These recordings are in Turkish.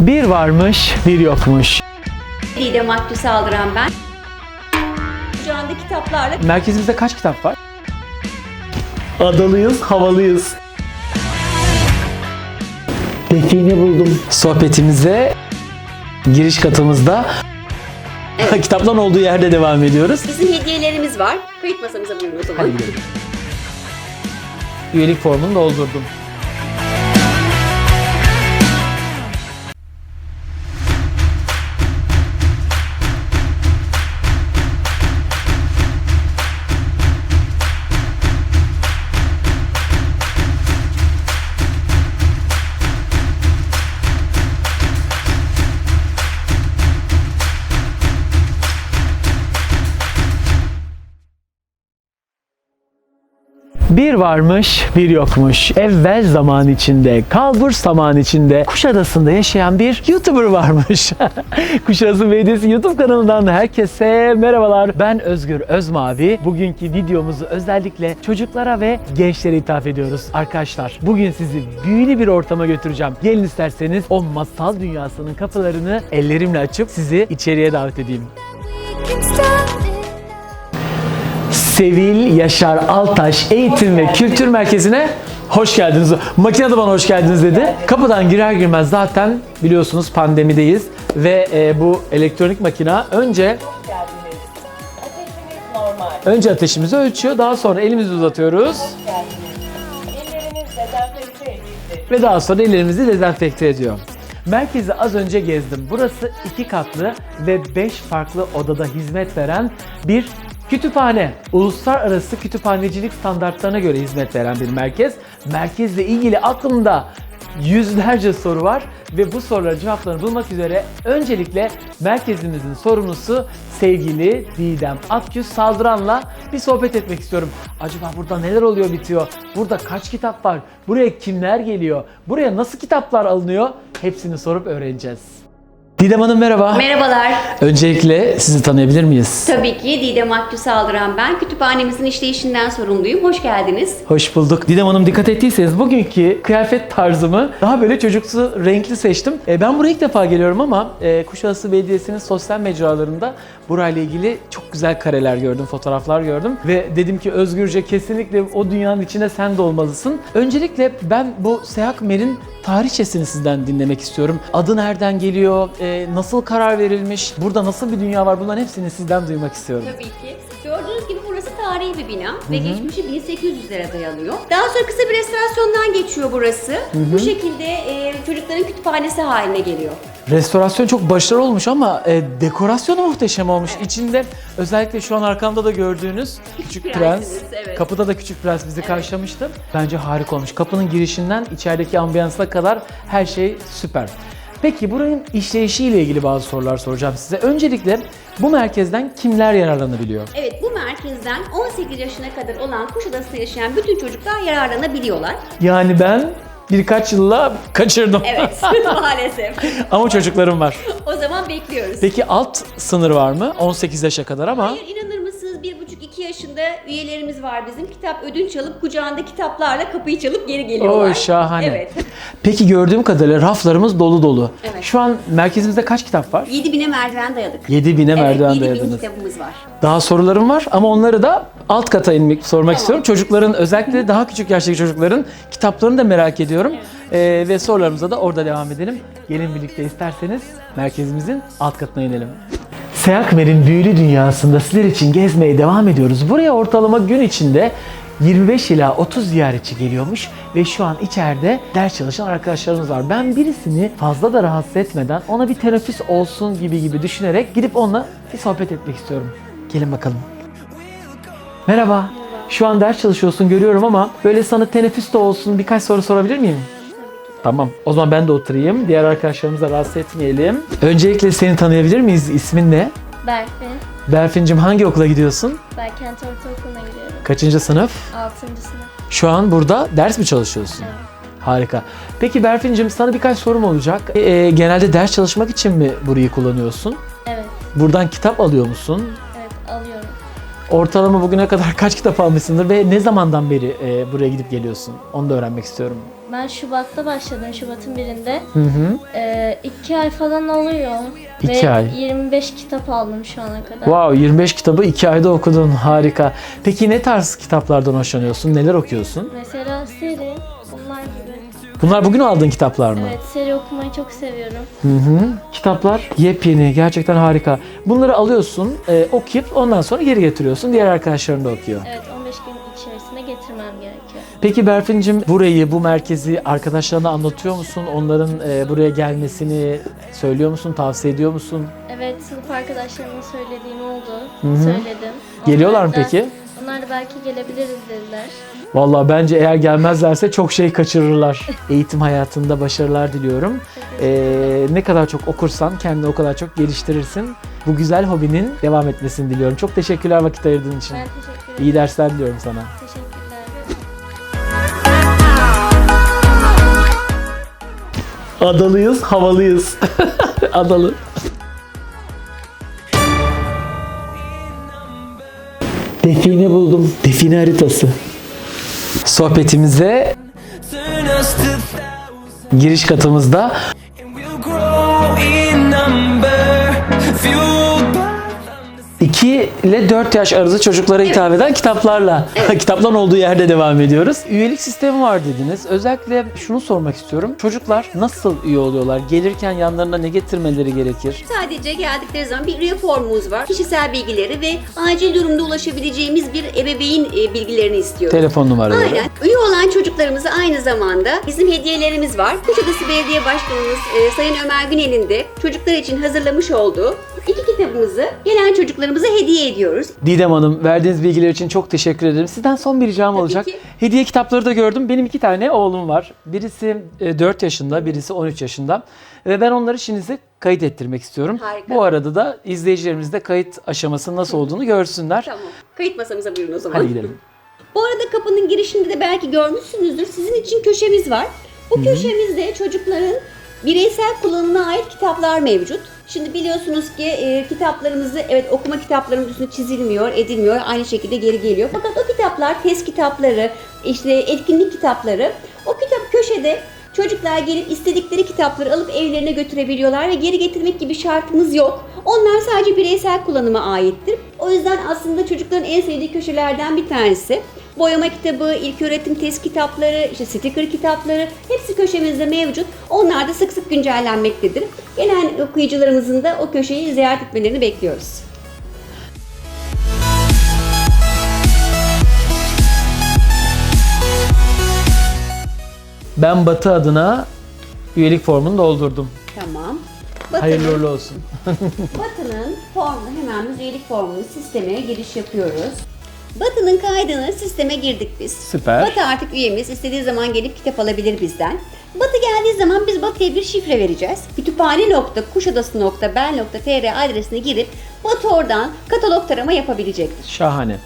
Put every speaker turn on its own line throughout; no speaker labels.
Bir varmış, bir yokmuş.
Didem Maktu saldıran ben. Şu anda kitaplarla
Merkezimizde kaç kitap var? Adalıyız, havalıyız. Define buldum. Sohbetimize giriş katımızda kitapların olduğu yerde devam ediyoruz.
bizim hediyelerimiz var. Kayıt masamıza buyurun o zaman.
Hadi gidelim. Üyelik formunu doldurdum. Bir varmış, bir yokmuş. Evvel zaman içinde, kalbur zaman içinde, Kuşadası'nda yaşayan bir YouTuber varmış. Kuşadası Belediyesi YouTube kanalından herkese merhabalar. Ben Özgür Özmavi. Bugünkü videomuzu özellikle çocuklara ve gençlere ithaf ediyoruz. Arkadaşlar bugün sizi büyülü bir ortama götüreceğim. Gelin isterseniz o masal dünyasının kapılarını ellerimle açıp sizi içeriye davet edeyim. Sevil Yaşar Altaş Eğitim ve Kültür Merkezi'ne hoş geldiniz. Makine de bana hoş geldiniz dedi. Kapıdan girer girmez zaten biliyorsunuz pandemideyiz ve e, bu elektronik makina önce önce ateşimizi ölçüyor. Daha sonra elimizi uzatıyoruz ve daha sonra ellerimizi dezenfekte ediyor. Merkezi az önce gezdim. Burası iki katlı ve beş farklı odada hizmet veren bir kütüphane. Uluslararası kütüphanecilik standartlarına göre hizmet veren bir merkez. Merkezle ilgili aklımda yüzlerce soru var ve bu sorulara cevaplarını bulmak üzere öncelikle merkezimizin sorumlusu sevgili Didem Akgüz Saldıran'la bir sohbet etmek istiyorum. Acaba burada neler oluyor bitiyor? Burada kaç kitap var? Buraya kimler geliyor? Buraya nasıl kitaplar alınıyor? Hepsini sorup öğreneceğiz. Didem Hanım merhaba.
Merhabalar.
Öncelikle sizi tanıyabilir miyiz?
Tabii ki Didem Maktu saldıran ben. Kütüphanemizin işleyişinden sorumluyum. Hoş geldiniz.
Hoş bulduk. Didem Hanım dikkat ettiyseniz bugünkü kıyafet tarzımı daha böyle çocuksu renkli seçtim. E, ben buraya ilk defa geliyorum ama e, Kuşadası Belediyesi'nin sosyal mecralarında burayla ilgili çok güzel kareler gördüm, fotoğraflar gördüm. Ve dedim ki Özgürce kesinlikle o dünyanın içinde sen de olmalısın. Öncelikle ben bu Seyak Mer'in tarihçesini sizden dinlemek istiyorum. Adı nereden geliyor, e, nasıl karar verilmiş, burada nasıl bir dünya var bunların hepsini sizden duymak istiyorum.
Tabii ki. Gördüğünüz gibi burası tarihi bir bina ve geçmişi 1800'lere dayanıyor. Daha sonra kısa bir restorasyondan geçiyor burası. Bu şekilde e, çocukların kütüphanesi haline geliyor.
Restorasyon çok başarılı olmuş ama e, dekorasyonu muhteşem olmuş. İçinde özellikle şu an arkamda da gördüğünüz Küçük Prens,
evet.
kapıda da Küçük Prens bizi karşılamıştı. Bence harika olmuş. Kapının girişinden içerideki ambiyansına kadar her şey süper. Peki buranın işleyişiyle ilgili bazı sorular soracağım size. Öncelikle bu merkezden kimler yararlanabiliyor?
Evet bu merkezden 18 yaşına kadar olan Kuşadası'nda yaşayan bütün çocuklar yararlanabiliyorlar.
Yani ben birkaç yılla kaçırdım.
Evet maalesef.
ama çocuklarım var.
O zaman bekliyoruz.
Peki alt sınır var mı? 18 yaşa kadar ama
Hayır inanır mısınız 1,5-2 yaşında üyelerimiz var bizim. Kitap ödünç alıp kucağında kitaplarla kapıyı çalıp geri geliyorlar.
O şahane.
Evet.
Peki gördüğüm kadarıyla raflarımız dolu dolu.
Evet.
Şu an merkezimizde kaç kitap var?
7000'e merdiven dayadık.
7000'e merdiven
evet, 7000
dayadınız.
kitabımız var.
Daha sorularım var ama onları da alt kata inmek sormak
Tamam.
istiyorum. Çocukların özellikle daha küçük yaştaki çocukların kitaplarını da merak ediyorum. Ee, ve sorularımıza da orada devam edelim. Gelin birlikte isterseniz merkezimizin alt katına inelim. Seyakmer'in büyülü dünyasında sizler için gezmeye devam ediyoruz. Buraya ortalama gün içinde 25 ila 30 ziyaretçi geliyormuş ve şu an içeride ders çalışan arkadaşlarımız var. Ben birisini fazla da rahatsız etmeden ona bir teneffüs olsun gibi gibi düşünerek gidip onunla bir sohbet etmek istiyorum. Gelin bakalım. Merhaba. Şu an ders çalışıyorsun görüyorum ama böyle sana teneffüs de olsun birkaç soru sorabilir miyim? Tamam. O zaman ben de oturayım. Diğer arkadaşlarımızı da rahatsız etmeyelim. Öncelikle seni tanıyabilir miyiz? İsmin ne?
Berfin.
Berfin'cim hangi okula gidiyorsun?
Ben Kent Ortaokulu'na gidiyorum.
Kaçıncı sınıf?
6. sınıf.
Şu an burada ders mi çalışıyorsun?
Evet.
Harika. Peki Berfin'cim sana birkaç sorum olacak. Ee, genelde ders çalışmak için mi burayı kullanıyorsun?
Evet.
Buradan kitap alıyor musun?
Evet alıyorum.
Ortalama bugüne kadar kaç kitap almışsındır ve ne zamandan beri e, buraya gidip geliyorsun? Onu da öğrenmek istiyorum.
Ben Şubat'ta başladım, Şubat'ın birinde.
Hı hı.
Ee, iki ay falan oluyor.
İki
Ve
ay.
25 kitap aldım şu ana kadar.
Wow 25 kitabı 2 ayda okudun. Harika. Peki ne tarz kitaplardan hoşlanıyorsun? Neler okuyorsun?
Mesela seri, bunlar gibi.
Bunlar bugün aldığın kitaplar mı?
Evet, seri okumayı çok seviyorum.
Hı hı. Kitaplar yepyeni, gerçekten harika. Bunları alıyorsun, e, okuyup ondan sonra geri getiriyorsun. Diğer arkadaşların da okuyor.
Evet, 15 gün içerisinde getirmem gerekiyor.
Peki Berfin'cim burayı, bu merkezi arkadaşlarına anlatıyor musun? Onların e, buraya gelmesini söylüyor musun, tavsiye ediyor musun?
Evet, sınıf arkadaşlarımın söylediğim oldu.
hı.
Söyledim.
Geliyorlar mı
da-
peki?
Onlar da belki gelebiliriz dediler.
Vallahi bence eğer gelmezlerse çok şey kaçırırlar. Eğitim hayatında başarılar diliyorum. Ee, ne kadar çok okursan kendini o kadar çok geliştirirsin. Bu güzel hobinin devam etmesini diliyorum. Çok teşekkürler vakit ayırdığın için.
Ben teşekkür ederim.
İyi dersler diliyorum sana.
Teşekkürler.
Adalıyız, havalıyız. Adalı. Define buldum. Define haritası. Sohbetimize giriş katımızda ile 4 yaş arası çocuklara hitap eden kitaplarla, kitapların olduğu yerde devam ediyoruz. Üyelik sistemi var dediniz. Özellikle şunu sormak istiyorum. Çocuklar nasıl üye oluyorlar? Gelirken yanlarına ne getirmeleri gerekir?
Sadece geldikleri zaman bir üye formumuz var. Kişisel bilgileri ve acil durumda ulaşabileceğimiz bir ebeveyn e, bilgilerini istiyoruz.
Telefon numaraları.
Aynen. Üye olan çocuklarımıza aynı zamanda bizim hediyelerimiz var. Kuşadası Belediye Başkanımız e, Sayın Ömer Günel'in de çocuklar için hazırlamış olduğu iki kitabımızı gelen çocuklarımıza hediye ediyoruz.
Didem Hanım verdiğiniz bilgiler için çok teşekkür ederim. Sizden son bir ricam olacak.
ki.
Hediye kitapları da gördüm. Benim iki tane oğlum var. Birisi e, 4 yaşında, birisi 13 yaşında. Ve ben onları işinize kayıt ettirmek istiyorum.
Harika.
Bu arada da izleyicilerimiz de kayıt aşamasının nasıl olduğunu görsünler.
Tamam. Kayıt masamıza buyurun o zaman.
Hadi gidelim.
Bu arada kapının girişinde de belki görmüşsünüzdür. Sizin için köşemiz var. Bu köşemizde çocukların bireysel kullanımına ait kitaplar mevcut. Şimdi biliyorsunuz ki e, kitaplarımızı evet okuma kitaplarımız üstüne çizilmiyor, edilmiyor. Aynı şekilde geri geliyor. Fakat o kitaplar test kitapları, işte etkinlik kitapları. O kitap köşede Çocuklar gelip istedikleri kitapları alıp evlerine götürebiliyorlar ve geri getirmek gibi şartımız yok. Onlar sadece bireysel kullanıma aittir. O yüzden aslında çocukların en sevdiği köşelerden bir tanesi. Boyama kitabı, ilköğretim test kitapları, işte sticker kitapları hepsi köşemizde mevcut. Onlar da sık sık güncellenmektedir. Gelen okuyucularımızın da o köşeyi ziyaret etmelerini bekliyoruz.
Ben Batı adına üyelik formunu doldurdum.
Tamam.
Hayırlı
Batı'nın-
uğurlu olsun.
Batı'nın formunu hemen biz üyelik formunu sisteme giriş yapıyoruz. Batı'nın kaydını sisteme girdik biz.
Süper.
Batı artık üyemiz. istediği zaman gelip kitap alabilir bizden. Batı geldiği zaman biz Batı'ya bir şifre vereceğiz. Kütüphane.kuşadası.bel.tr adresine girip Batı oradan katalog tarama yapabilecektir.
Şahane.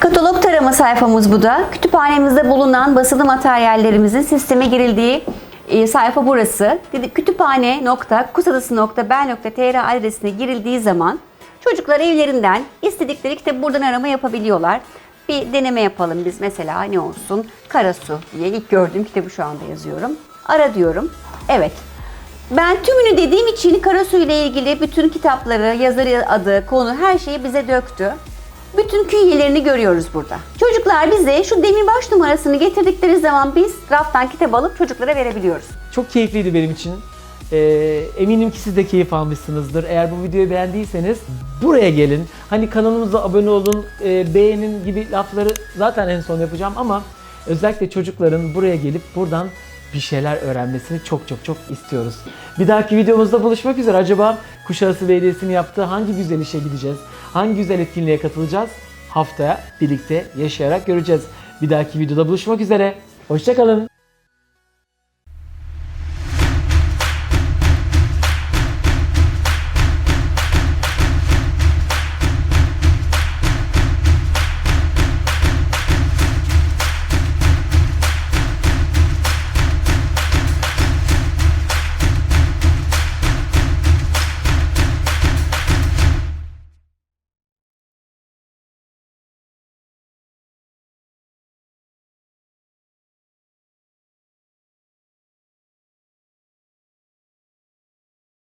Katalog tarama sayfamız bu da. Kütüphanemizde bulunan basılı materyallerimizin sisteme girildiği e, sayfa burası. Dedi kütüphane.kusadası.bel.tr adresine girildiği zaman çocuklar evlerinden istedikleri kitabı buradan arama yapabiliyorlar. Bir deneme yapalım biz mesela ne olsun? Karasu diye ilk gördüğüm kitabı şu anda yazıyorum. Ara diyorum. Evet. Ben tümünü dediğim için Karasu ile ilgili bütün kitapları, yazarı adı, konu her şeyi bize döktü. Bütün künyelerini görüyoruz burada. Çocuklar bize şu demirbaş numarasını getirdikleri zaman biz raftan kitap alıp çocuklara verebiliyoruz.
Çok keyifliydi benim için. Ee, eminim ki siz de keyif almışsınızdır. Eğer bu videoyu beğendiyseniz buraya gelin. Hani kanalımıza abone olun, e, beğenin gibi lafları zaten en son yapacağım ama özellikle çocukların buraya gelip buradan bir şeyler öğrenmesini çok çok çok istiyoruz. Bir dahaki videomuzda buluşmak üzere. Acaba Kuşadası Belediyesi'nin yaptığı hangi güzel işe gideceğiz? Hangi güzel etkinliğe katılacağız? Haftaya birlikte yaşayarak göreceğiz. Bir dahaki videoda buluşmak üzere. Hoşçakalın.